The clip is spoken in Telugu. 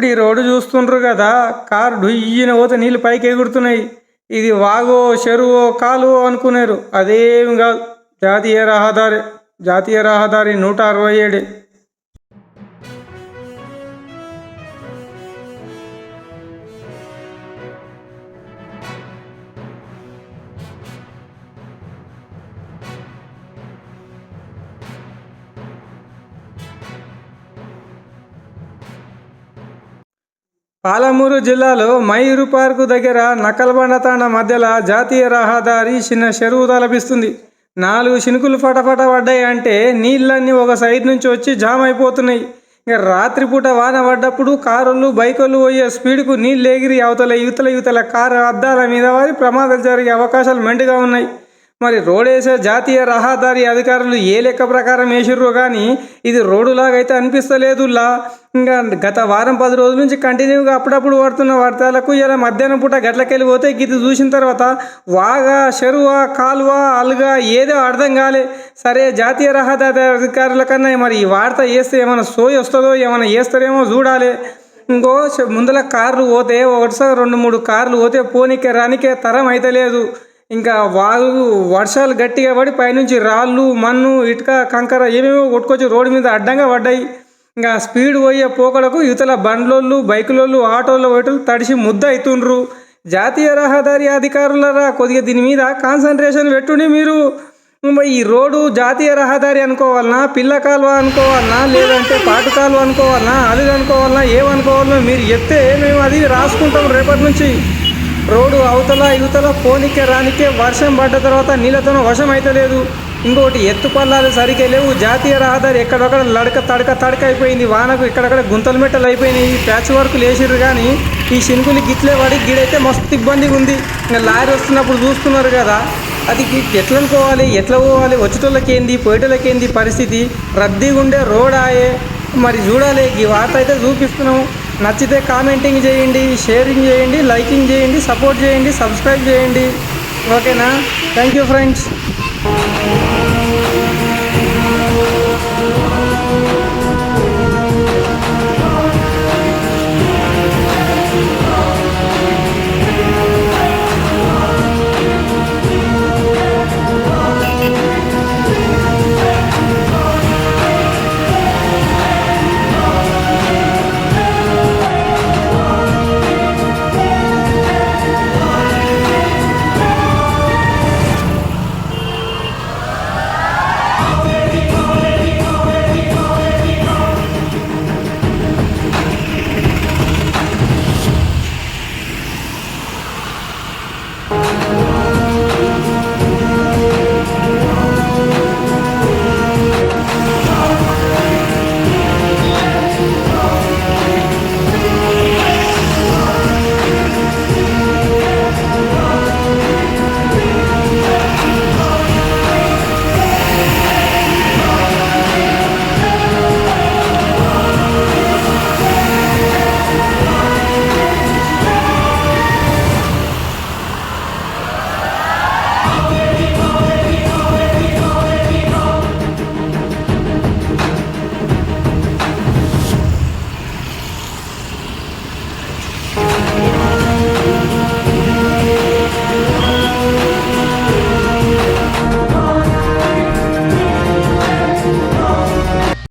ఇప్పుడు ఈ రోడ్డు చూస్తుండ్రు కదా కారు డుయ్యిన పోతే నీళ్ళు పైకి ఎగురుతున్నాయి. ఇది వాగో చెరువో కాలువో అనుకున్నారు అదేం కాదు. జాతీయ రహదారి జాతీయ రహదారి నూట అరవై ఏడు. పాలమూరు జిల్లాలో మైరు పార్కు దగ్గర నక్కలబండ తాండ మధ్యలో జాతీయ రహదారి చిన్న చెరువు తలపిస్తుంది. నాలుగు చినుకులు ఫటఫట పడ్డాయి అంటే నీళ్ళన్నీ ఒక సైడ్ నుంచి వచ్చి జామ్ అయిపోతున్నాయి. ఇక రాత్రిపూట వాన పడ్డప్పుడు కారులు బైకులు పోయే స్పీడ్కు నీళ్ళు ఎగిరి అవతల యువతల యువతల కారు అద్దాల మీద వారి ప్రమాదాలు జరిగే అవకాశాలు మెండుగా ఉన్నాయి. మరి రోడ్ వేసే జాతీయ రహదారి అధికారులు ఏ లెక్క ప్రకారం వేసిర్రో కానీ ఇది రోడ్డులాగైతే అయితే అనిపిస్తలేదులా ఇంకా గత వారం పది రోజుల నుంచి కంటిన్యూగా అప్పుడప్పుడు పడుతున్న వార్తలకు ఇలా మధ్యాహ్నం పూట గట్లకెళ్ళి పోతే ఇది చూసిన తర్వాత వాగా చెరువ కాలువ అలుగా ఏదో అర్థం కాలే. సరే జాతీయ రహదారి అధికారుల కన్నా మరి ఈ వార్త వేస్తే ఏమైనా సోయి వస్తుందో ఏమైనా వేస్తారేమో చూడాలి. ఇంకో ముందల కార్లు పోతే ఒకటిసారి రెండు మూడు కార్లు పోతే పోనీకే రానికే తరం అయితే లేదు ఇంకా వాళ్ళు వర్షాలు గట్టిగా పడి పైనుంచి రాళ్ళు మన్ను ఇటుక కంకర ఏమేమో కొట్టుకొచ్చి రోడ్డు మీద అడ్డంగా పడ్డాయి. ఇంకా స్పీడ్ పోయే పోకడకు యువతల బండ్లోళ్ళు బైకులోళ్ళు ఆటోలు పోయేటోళ్ళు తడిసి ముద్ద అవుతుండ్రు జాతీయ రహదారి అధికారులరా కొద్దిగా దీని మీద కాన్సన్ట్రేషన్ పెట్టుని మీరు. ఈ రోడ్డు జాతీయ రహదారి అనుకోవాలనా పిల్ల కాలువ అనుకోవాలనా లేదంటే పాటు కాలువ అనుకోవాలనా అది అనుకోవాలనా ఏమనుకోవాలనో మీరు చెప్తే మేము అది రాసుకుంటాం రేపటి నుంచి. రోడ్డు అవతల యువతల పోనికే రానికే వర్షం పడ్డ తర్వాత నీళ్ళతో వర్షం అయితే లేదు ఇంకొకటి ఎత్తు పల్లాలు సరిగ్గా లేవు. జాతీయ రహదారి ఎక్కడొక్కడ లడక తడక తడక అయిపోయింది వానకు ఇక్కడక్కడ గుంతలు మెట్టలు అయిపోయినాయి ప్యాచ్ వర్క్ లేచిర్రు కానీ ఈ శినుకులు గిట్లే పడి గిడైతే మస్తు ఇబ్బందిగా ఉంది ఇంకా లారీ వస్తున్నప్పుడు చూస్తున్నారు కదా అది గి- ఎట్లా అనుకోవాలి ఎట్లా పోవాలి వచ్చేటోళ్ళకి ఏంది పోయేటోళ్ళకి ఏంది పరిస్థితి? రద్దీగా ఉండే రోడ్ ఆయే మరి చూడాలి ఈ వార్త అయితే చూపిస్తున్నాము నచ్చితే కామెంటింగ్ చేయండి షేరింగ్ చేయండి లైకింగ్ చేయండి సపోర్ట్ చేయండి సబ్స్క్రైబ్ చేయండి. ఓకేనా థ్యాంక్ యూ ఫ్రెండ్స్